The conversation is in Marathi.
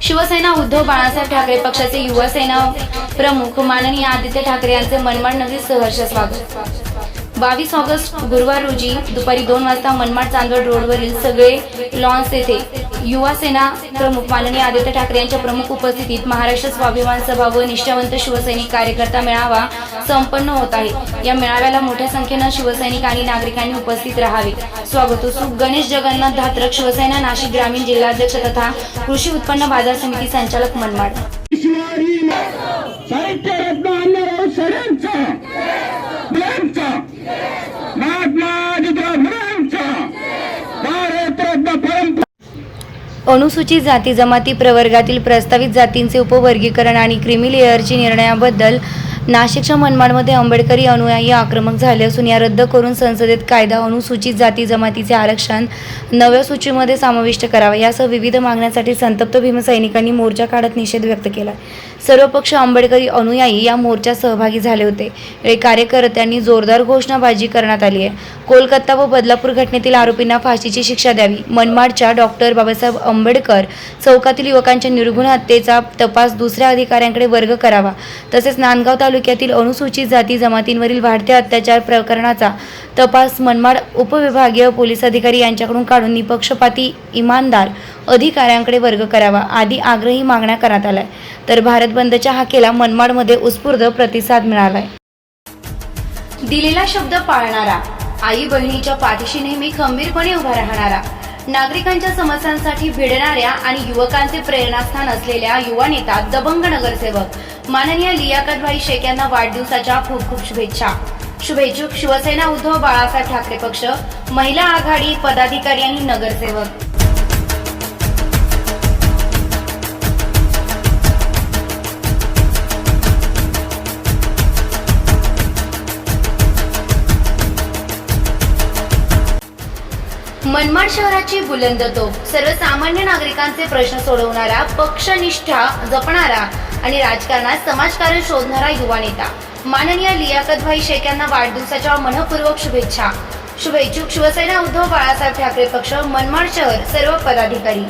शिवसेना उद्धव बाळासाहेब ठाकरे पक्षाचे युवा सेना प्रमुख माननीय आदित्य ठाकरे यांचे मनमाड नगरी सहर्ष स्वागत. बावीस ऑगस्ट गुरुवार रोजी दुपारी दोन वाजता मनमाड चांदवड रोडवरील सगळे लॉन्स येथे युवा सेना प्रमुख माननीय आदित्य ठाकरे यांच्या प्रमुख उपस्थितीत महाराष्ट्र स्वाभिमान सभा व निष्ठावंत शिवसैनिक कार्यकर्ता मेळावा संपन्न होत आहे. या मेळाव्याला मोठ्या संख्येनं शिवसैनिक आणि नागरिकांनी उपस्थित राहावे. स्वागत गणेश जगन्नाथ धात्रक शिवसेना नाशिक ग्रामीण जिल्हाध्यक्ष तथा कृषी उत्पन्न बाजार समिती संचालक मनमाड. साहित्य रत्न अनुसूचित जाती जमाती प्रवर्गातील प्रस्तावित जातींचे उपवर्गीकरण आणि क्रिमी लेअरची निर्णयाबद्दल नाशिकच्या मनमाडमध्ये आंबेडकरी अनुयायी आक्रमक झाले असून या रद्द करून संसदेत कायदा अनुसूचित जाती जमातीचे आरक्षण नव्या सूचीमध्ये समाविष्ट करावा. यासह विविध मागण्यांसाठी संतप्त भीमसैनिकांनी मोर्चा काढत निषेध व्यक्त केला. सर्व पक्ष आंबेडकरी अनुयायी या मोर्चात सहभागी झाले होते. यावेळी कार्यकर्त्यांनी जोरदार घोषणाबाजी करण्यात आली आहे. कोलकाता व बदलापूर घटनेतील आरोपींना फाशीची शिक्षा द्यावी. मनमाडच्या डॉक्टर बाबासाहेब आंबेडकर चौकातील युवकांच्या निर्गुण हत्येचा तपास दुसऱ्या अधिकाऱ्यांकडे वर्ग करावा. तसेच नांदगाव तालुक्यातील अनुसूचित जाती जमातींवरील वाढत्या अत्याचार प्रकरणाचा तपास मनमाड उपविभागीय पोलीस अधिकारी यांच्याकडून काढून निपक्षपाती इमानदार अधिकाऱ्यांकडे वर्ग करावा आदी आग्रही मागण्या करण्यात आल्या तर भारत बंदच्या हाकेला मनमाडमध्ये उत्स्फूर्त प्रतिसाद मिळालाय. दिलेला शब्द पाळणारा आई बहिणीच्या पाठीशी नेहमी खंबीरपणे उभा राहणारा नागरिकांच्या समस्यांसाठी भिडणाऱ्या आणि युवकांचे प्रेरणास्थान असलेल्या युवा नेता दबंग नगरसेवक माननीय लियाकतभाई शेख यांना वाढदिवसाच्या खूप खूप शुभेच्छा. शुभेच्छुक शिवसेना उद्धव बाळासाहेब ठाकरे पक्ष महिला आघाडी पदाधिकारी आणि नगरसेवक. मनमाड शहराची बुलंद तोफ सर्वसामान्य नागरिकांचे प्रश्न सोडवणारा पक्षनिष्ठा जपणारा आणि राजकारणात समाजकारण शोधणारा युवा नेता. माननीय लियाकतभाई शेख यांना वाढदिवसाच्या मनपूर्वक शुभेच्छा. शुभेच्छुक शिवसेना उद्धव बाळासाहेब ठाकरे पक्ष मनमाड शहर सर्व पदाधिकारी.